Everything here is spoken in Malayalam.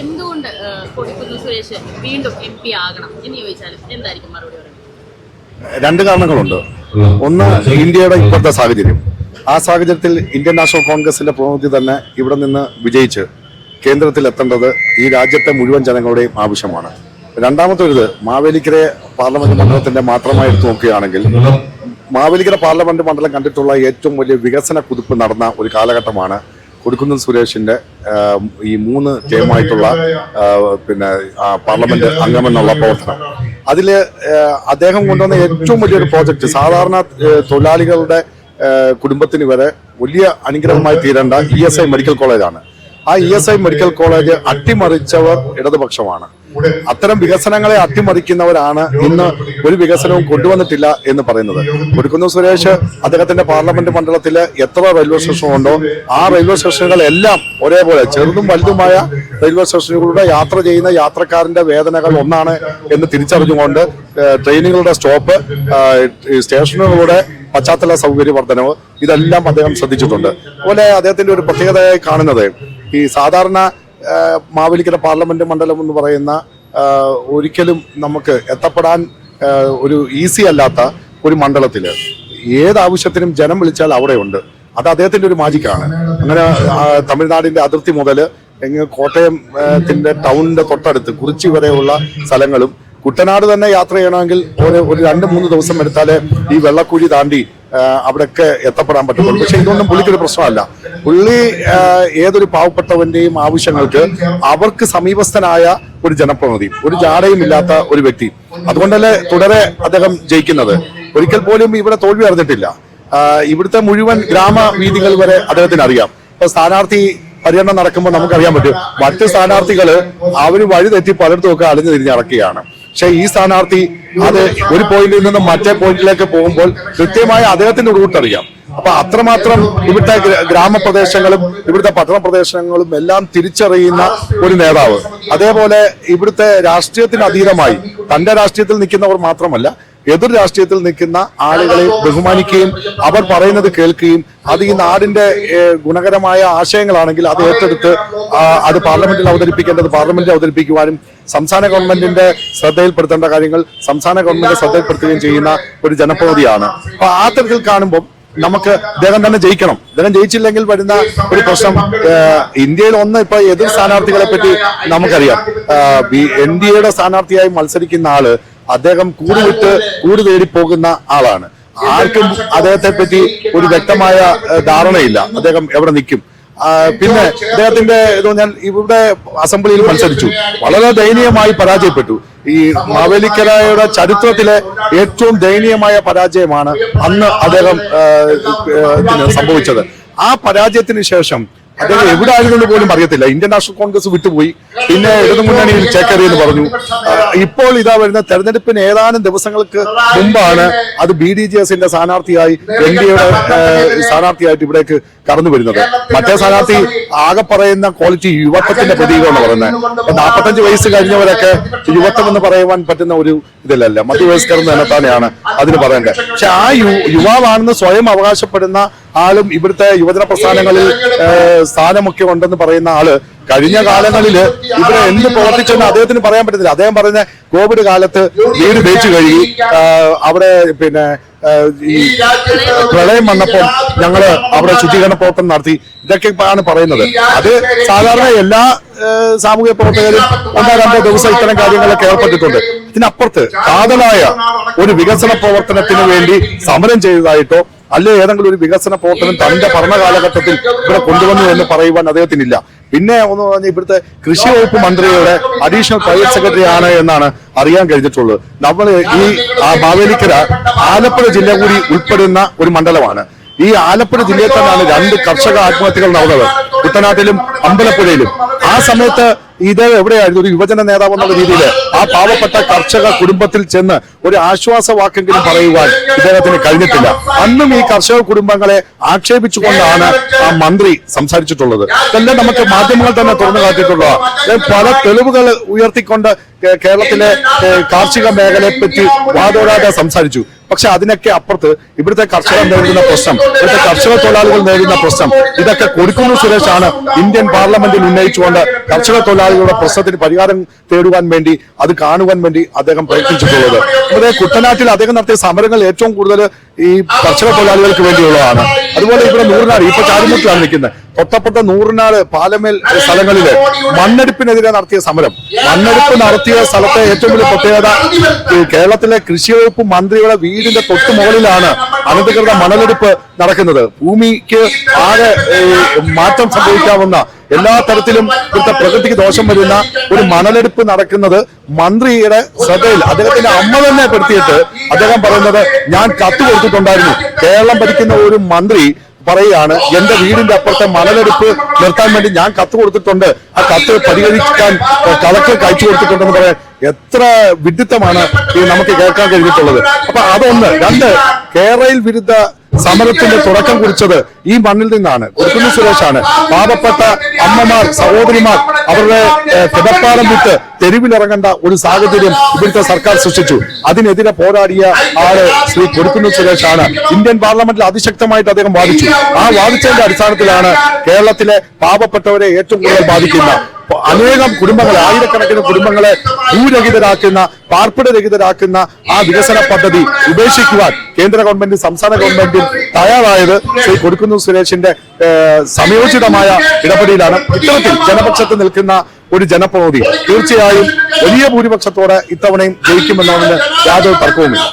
എന്തുകൊണ്ട് കൊടുക്കുന്നു സുരേഷ് വീണ്ടും എം പി ആകണം എന്ന് ചോദിച്ചാൽ എന്തായിരിക്കും മറുപടി പറയുന്നത് രണ്ട് കാരണങ്ങളുണ്ട്. ഒന്ന് ഇന്ത്യയുടെ ഇപ്പോഴത്തെ സാഹചര്യം. ആ സാഹചര്യത്തിൽ ഇന്ത്യൻ നാഷണൽ കോൺഗ്രസിന്റെ പ്രതിനിധി തന്നെ ഇവിടെ നിന്ന് വിജയിച്ച് കേന്ദ്രത്തിൽ എത്തേണ്ടത് ഈ രാജ്യത്തെ മുഴുവൻ ജനങ്ങളുടെയും ആവശ്യമാണ്. രണ്ടാമത്തെ ഒരു മാവേലിക്കര പാർലമെന്റ് മണ്ഡലത്തിന്റെ മാത്രമായി എടുത്തു നോക്കുകയാണെങ്കിൽ മാവേലിക്കര പാർലമെന്റ് മണ്ഡലം കണ്ടിട്ടുള്ള ഏറ്റവും വലിയ വികസന കുതിപ്പ് നടന്ന ഒരു കാലഘട്ടമാണ് കൊടുക്കുന്നിൽ സുരേഷിന്റെ ഈ മൂന്ന് ടേമായിട്ടുള്ള പിന്നെ പാർലമെന്റ് അംഗമെന്നുള്ള പ്രവർത്തനം. അതിൽ അദ്ദേഹം കൊണ്ടുവന്ന ഏറ്റവും വലിയൊരു പ്രോജക്റ്റ് സാധാരണ തൊഴിലാളികളുടെ കുടുംബത്തിന് വരെ വലിയ അനുഗ്രഹമായി തീരേണ്ട ഇ എസ് ഐ മെഡിക്കൽ കോളേജാണ്. ആ E S I medical college അട്ടിമറിച്ചവർ ഇടതുപക്ഷമാണ്. അത്തരം വികസനങ്ങളെ അട്ടിമറിക്കുന്നവരാണ് ഇന്ന് ഒരു വികസനവും കൊണ്ടുവന്നിട്ടില്ല എന്ന് പറയുന്നത്. കൊടുക്കുന്ന സുരേഷ് അദ്ദേഹത്തിന്റെ പാർലമെന്റ് മണ്ഡലത്തിൽ എത്ര റെയിൽവേ സ്റ്റേഷൻ ഉണ്ടോ ആ റെയിൽവേ സ്റ്റേഷനുകളെല്ലാം ഒരേപോലെ ചെറുതും വലുതുമായ റെയിൽവേ സ്റ്റേഷനുകളിലൂടെ യാത്ര ചെയ്യുന്ന യാത്രക്കാരന്റെ വേദനകൾ ഒന്നാണ് എന്ന് തിരിച്ചറിഞ്ഞുകൊണ്ട് ട്രെയിനുകളുടെ സ്റ്റോപ്പ് സ്റ്റേഷനുകളുടെ പശ്ചാത്തല സൗകര്യ വർധനവ് ഇതെല്ലാം അദ്ദേഹം ശ്രദ്ധിച്ചിട്ടുണ്ട്. അതുപോലെ അദ്ദേഹത്തിന്റെ ഒരു പ്രത്യേകതയായി കാണുന്നത് ഈ സാധാരണ മാവേലിക്കര പാർലമെന്റ് മണ്ഡലം എന്ന് പറയുന്ന ഒരിക്കലും നമുക്ക് എത്തപ്പെടാൻ ഒരു ഈസി അല്ലാത്ത ഒരു മണ്ഡലത്തിൽ ഏതാവശ്യത്തിനും ജനം വിളിച്ചാൽ അവിടെയുണ്ട് അത് അദ്ദേഹത്തിന്റെ ഒരു മാജിക്കാണ്. അങ്ങനെ തമിഴ്നാടിന്റെ അതിർത്തി മുതൽ എങ്ങ് കോട്ടയത്തിന്റെ ടൗണിന്റെ തൊട്ടടുത്ത് കുറിച്ചി വരെയുള്ള സ്ഥലങ്ങളും കുട്ടനാട് തന്നെ യാത്ര ചെയ്യണമെങ്കിൽ ഒരു ഒരു രണ്ട് മൂന്ന് ദിവസം എടുത്താലേ ഈ വെള്ളക്കുഴി താണ്ടി അവിടെയൊക്കെ എത്തപ്പെടാൻ പറ്റുള്ളൂ പക്ഷെ ഇതൊന്നും പുള്ളിക്കൊരു പ്രശ്നമല്ല. പുള്ളി ഏതൊരു പാവപ്പെട്ടവന്റെയും ആവശ്യങ്ങൾക്ക് അവർക്ക് സമീപസ്ഥനായ ഒരു ജനപ്രതിനിധി ഒരു ജാടയും ഇല്ലാത്ത ഒരു വ്യക്തി. അതുകൊണ്ടല്ലേ തുടരെ അദ്ദേഹം ജയിക്കുന്നത്. ഒരിക്കൽ പോലും ഇവിടെ തോൽവി അറിഞ്ഞിട്ടില്ല. ഇവിടുത്തെ മുഴുവൻ ഗ്രാമവീഥികൾ വരെ അദ്ദേഹത്തിന് അറിയാം. ഇപ്പൊ സ്ഥാനാർത്ഥി പര്യടനം നടക്കുമ്പോൾ നമുക്ക് അറിയാൻ പറ്റും മറ്റു സ്ഥാനാർത്ഥികൾ അവർ വഴി തെറ്റി പലയിടത്തും ഒക്കെ അലഞ്ഞു തിരിഞ്ഞ് നടക്കുകയാണ് പക്ഷെ ഈ സ്ഥാനാർത്ഥി അത് ഒരു പോയിന്റിൽ നിന്ന് മറ്റേ പോയിന്റിലേക്ക് പോകുമ്പോൾ കൃത്യമായ അദ്ദേഹത്തിന്റെ റൂട്ട് അറിയാം. അപ്പൊ അത്രമാത്രം ഇവിടുത്തെ ഗ്രാമപ്രദേശങ്ങളും ഇവിടുത്തെ പട്ടണപ്രദേശങ്ങളും എല്ലാം തിരിച്ചറിയുന്ന ഒരു നേതാവ്. അതേപോലെ ഇവിടുത്തെ രാഷ്ട്രീയത്തിന് അതീതമായി തന്റെ രാഷ്ട്രീയത്തിൽ നിൽക്കുന്നവർ മാത്രമല്ല എതിർ രാഷ്ട്രീയത്തിൽ നിൽക്കുന്ന ആളുകളെ ബഹുമാനിക്കുകയും അവർ പറയുന്നത് കേൾക്കുകയും അത് ഈ നാടിന്റെ ഗുണകരമായ ആശയങ്ങളാണെങ്കിൽ അത് ഏറ്റെടുത്ത് അത് പാർലമെന്റിൽ അവതരിപ്പിക്കേണ്ടത് പാർലമെന്റിൽ അവതരിപ്പിക്കുവാനും സംസ്ഥാന ഗവൺമെന്റിന്റെ ശ്രദ്ധയിൽപ്പെടുത്തേണ്ട കാര്യങ്ങൾ സംസ്ഥാന ഗവൺമെന്റ് ശ്രദ്ധയിൽപ്പെടുത്തുകയും ചെയ്യുന്ന ഒരു ജനപ്രതിയാണ് അപ്പൊ ആ തരത്തിൽ കാണുമ്പോൾ നമുക്ക് അദ്ദേഹം തന്നെ ജയിക്കണം. അദ്ദേഹം ജയിച്ചില്ലെങ്കിൽ വരുന്ന ഒരു പ്രശ്നം ഇന്ത്യയിൽ ഒന്ന് ഇപ്പൊ എതിർ സ്ഥാനാർത്ഥികളെ പറ്റി നമുക്കറിയാം. എൻ ഡി എയുടെ സ്ഥാനാർത്ഥിയായി മത്സരിക്കുന്ന ആൾ അദ്ദേഹം കൂടുവിട്ട് കൂട് തേടി പോകുന്ന ആളാണ്. ആർക്കും അദ്ദേഹത്തെ പറ്റി ഒരു വ്യക്തമായ ധാരണയില്ല. അദ്ദേഹം എവിടെ നിൽക്കും? പിന്നെ അദ്ദേഹത്തിന്റെ ഇത് ഞാൻ ഇവിടെ അസംബ്ലിയിൽ മത്സരിച്ചു. വളരെ ദയനീയമായി പരാജയപ്പെട്ടു. ഈ മാവേലിക്കരയുടെ ചരിത്രത്തിലെ ഏറ്റവും ദയനീയമായ പരാജയമാണ് അന്ന് അദ്ദേഹം സംഭവിച്ചത്. ആ പരാജയത്തിന് ശേഷം അദ്ദേഹം എവിടെ ആയിരുന്നു പോലും അറിയത്തില്ല. ഇന്ത്യൻ നാഷണൽ കോൺഗ്രസ് വിട്ടുപോയി. പിന്നെ ഇടതുമുന്നണിയിൽ ചേക്കേറി എന്ന് പറഞ്ഞു. ഇപ്പോൾ ഇതാ വരുന്ന തെരഞ്ഞെടുപ്പിന് ഏതാനും ദിവസങ്ങൾക്ക് മുമ്പാണ് അത് ബി ഡി ജെ എസിന്റെ സ്ഥാനാർത്ഥിയായി എൻ ഡി എയുടെ സ്ഥാനാർത്ഥിയായിട്ട് ഇവിടേക്ക് കടന്നു വരുന്നത്. മറ്റേ സ്ഥാനാർത്ഥി ആകെ പറയുന്ന ക്വാളിറ്റി യുവത്വത്തിന്റെ പ്രതീകമാണ് പറയുന്നത്. നാൽപ്പത്തഞ്ച് വയസ്സ് കഴിഞ്ഞവരൊക്കെ യുവത്വം എന്ന് പറയുവാൻ പറ്റുന്ന ഒരു ഇതിലല്ല. മധ്യവയസ്കർ എന്ന് തന്നെയാണ് അതിന് പറയേണ്ടത്. പക്ഷെ ആ യുവാവാണെന്ന് സ്വയം അവകാശപ്പെടുന്ന ആളും ഇവിടുത്തെ യുവജന പ്രസ്ഥാനങ്ങളിൽ സ്ഥാനമൊക്കെ ഉണ്ടെന്ന് പറയുന്ന ആൾ കഴിഞ്ഞ കാലങ്ങളിൽ ഇവിടെ എന്ത് പ്രവർത്തിച്ചെന്ന് അദ്ദേഹത്തിന് പറയാൻ പറ്റത്തില്ല. അദ്ദേഹം പറഞ്ഞ കോവിഡ് കാലത്ത് വീട് തേച്ചു കഴുകി അവിടെ പിന്നെ ഈ പ്രളയം വന്നപ്പോൾ ഞങ്ങൾ അവിടെ ശുചീകരണ പ്രവർത്തനം നടത്തി. ഇതൊക്കെ ആണ് പറയുന്നത് അത് സാധാരണ എല്ലാ സാമൂഹിക സാമൂഹ്യ പ്രവർത്തകരും ഒന്നോ രണ്ടോ ദിവസം ഇത്തരം കാര്യങ്ങളൊക്കെ ഏർപ്പെട്ടിട്ടുണ്ട്. ഇതിനപ്പുറത്ത് കാതലായ ഒരു വികസന പ്രവർത്തനത്തിന് വേണ്ടി സമരം ചെയ്തതായിട്ടോ അല്ലെ ഏതെങ്കിലും ഒരു വികസന പ്രവർത്തനം തന്റെ ഭരണകാലഘട്ടത്തിൽ ഇവിടെ കൊണ്ടുവന്നു എന്ന് പറയുവാൻ അദ്ദേഹത്തിനില്ല. പിന്നെ ഒന്ന് പറഞ്ഞ ഇവിടുത്തെ കൃഷി വകുപ്പ് മന്ത്രിയുടെ അഡീഷണൽ പ്രൈവറ്റ് സെക്രട്ടറി ആണ് എന്നാണ് അറിയാൻ കഴിഞ്ഞിട്ടുള്ളത്. നമ്മൾ ഈ മാവേലിക്കര ആലപ്പുഴ ജില്ല കൂടി ഉൾപ്പെടുന്ന ഒരു മണ്ഡലമാണ്. ഈ ആലപ്പുഴ ജില്ലയിൽ തന്നെയാണ് രണ്ട് കർഷക ആത്മഹത്യകൾ നടന്നത്. കുട്ടനാട്ടിലും അമ്പലപ്പുഴയിലും. ആ സമയത്ത് ഇത് എവിടെയായിരുന്നു? ഒരു യുവജന നേതാവ് എന്നുള്ള രീതിയിൽ ആ പാവപ്പെട്ട കർഷക കുടുംബത്തിൽ ചെന്ന് ഒരു ആശ്വാസ വാക്കെങ്കിലും പറയുവാൻ ഇദ്ദേഹത്തിന് കഴിഞ്ഞിട്ടില്ല. അന്നും ഈ കർഷക കുടുംബങ്ങളെ ആക്ഷേപിച്ചുകൊണ്ടാണ് ആ മന്ത്രി സംസാരിച്ചിട്ടുള്ളത്. ഇതെല്ലാം നമുക്ക് മാധ്യമങ്ങൾ തന്നെ തുറന്നു കാട്ടിയിട്ടുള്ളതാണ് പല തെളിവുകൾ ഉയർത്തിക്കൊണ്ട് കേരളത്തിലെ കാർഷിക മേഖലയെ പറ്റി വാദോരാതെ സംസാരിച്ചു. പക്ഷെ അതിനൊക്കെ അപ്പുറത്ത് ഇവിടുത്തെ കർഷകർ നേരിടുന്ന പ്രശ്നം ഇവിടുത്തെ കർഷക തൊഴിലാളികൾ നേരിടുന്ന പ്രശ്നം. ഇതൊക്കെ കൊടുക്കുന്നു സുരേഷാണ് ഇന്ത്യൻ പാർലമെന്റിൽ ഉന്നയിച്ചുകൊണ്ട് കർഷക തൊഴിലാളികളുടെ പ്രശ്നത്തിന് പരിഹാരം തേടുവാൻ വേണ്ടി അത് കാണുവാൻ വേണ്ടി അദ്ദേഹം പ്രയത്നിച്ചിട്ടുള്ളത്. ഇവിടെ കുട്ടനാട്ടിൽ അദ്ദേഹം നടത്തിയ സമരങ്ങൾ ഏറ്റവും കൂടുതൽ ഈ കർഷക തൊഴിലാളികൾക്ക് വേണ്ടിയുള്ളതാണ്. അതുപോലെ ഇവിടെ നൂറിനാട് ഇപ്പൊ ചാരിമുട്ടിലാണ് നിൽക്കുന്നത്. തൊട്ടപ്പുറത്തെ നൂറിനാട് പാലമേൽ സ്ഥലങ്ങളിൽ മണ്ണെടുപ്പിനെതിരെ നടത്തിയ സമരം. മണ്ണെടുപ്പ് നടത്തിയ സ്ഥലത്തെ ഏറ്റവും വലിയ പ്രത്യേകത കേരളത്തിലെ കൃഷിവകുപ്പ് മന്ത്രിയുടെ വീടിന്റെ തൊട്ടു മുകളിലാണ് അനധികൃത മണലെടുപ്പ് നടക്കുന്നത്. ഭൂമിക്ക് ആകെ മാറ്റം സംഭവിക്കാവുന്ന എല്ലാ തരത്തിലും ഇവിടുത്തെ പ്രകൃതിക്ക് ദോഷം വരുന്ന ഒരു മണലെടുപ്പ് നടക്കുന്നത് മന്ത്രിയുടെ ശ്രദ്ധയിൽ അദ്ദേഹത്തിന്റെ അമ്മ തന്നെ പെടുത്തിയിട്ട് അദ്ദേഹം പറയുന്നത് ഞാൻ കത്ത് കൊടുത്തിട്ടുണ്ടായിരുന്നു. കേരളം ഭരിക്കുന്ന ഒരു മന്ത്രി പറയുകയാണ് എന്റെ വീടിന്റെ അപ്പുറത്തെ മണലെടുപ്പ് നിർത്താൻ വേണ്ടി ഞാൻ കത്ത് കൊടുത്തിട്ടുണ്ട്. ആ കത്ത് പരിഹരിക്കാൻ കളക്ടർ അയച്ചു കൊടുത്തിട്ടുണ്ടെന്ന് പറയാൻ എത്ര വിഡിത്തമാണ് ഈ നമുക്ക് കേൾക്കാൻ കഴിഞ്ഞിട്ടുള്ളത്. അപ്പൊ അതൊന്ന്. രണ്ട് കേരളയിൽ വിരുദ്ധ സമരത്തിന്റെ തുടക്കം കുറിച്ചത് ഈ മണ്ണിൽ നിന്നാണ് കൊടുക്കുന്ന സുരേഷാണ്. പാവപ്പെട്ട അമ്മമാർ സഹോദരിമാർ അവരുടെ കിടപ്പാലം വിട്ട് തെരുവിലിറങ്ങേണ്ട ഒരു സാഹചര്യം ഇവിടുത്തെ സർക്കാർ സൃഷ്ടിച്ചു. അതിനെതിരെ പോരാടിയ ആൾ ശ്രീ കൊടുക്കുന്നു സുരേഷാണ്. ഇന്ത്യൻ പാർലമെന്റിൽ അതിശക്തമായിട്ട് അദ്ദേഹം വാദിച്ചു. ആ വാദിച്ചതിന്റെ അടിസ്ഥാനത്തിലാണ് കേരളത്തിലെ പാവപ്പെട്ടവരെ ഏറ്റവും കൂടുതൽ ബാധിക്കുന്ന അനേകം കുടുംബങ്ങളെ ആയിരക്കണക്കിന് കുടുംബങ്ങളെ ഭൂരഹിതരാക്കുന്ന പാർപ്പിടരഹിതരാക്കുന്ന ആ വികസന പദ്ധതി ഉപേക്ഷിക്കുവാൻ കേന്ദ്ര ഗവൺമെന്റും സംസ്ഥാന ഗവൺമെന്റും തയ്യാറായത് ശ്രീ കൊടുക്കുന്നു സുരേഷിന്റെ ഏഹ്, സമയോചിതമായ ഇടപെടലാണ്. ഇത്തരത്തിൽ ജനപക്ഷത്ത് നിൽക്കുന്ന ഒരു ജനപ്രതിനിധി തീർച്ചയായും വലിയ ഭൂരിപക്ഷത്തോടെ ഇത്തവണയും ജയിക്കുമെന്നതിന് യാതൊരു തർക്കവുമില്ല.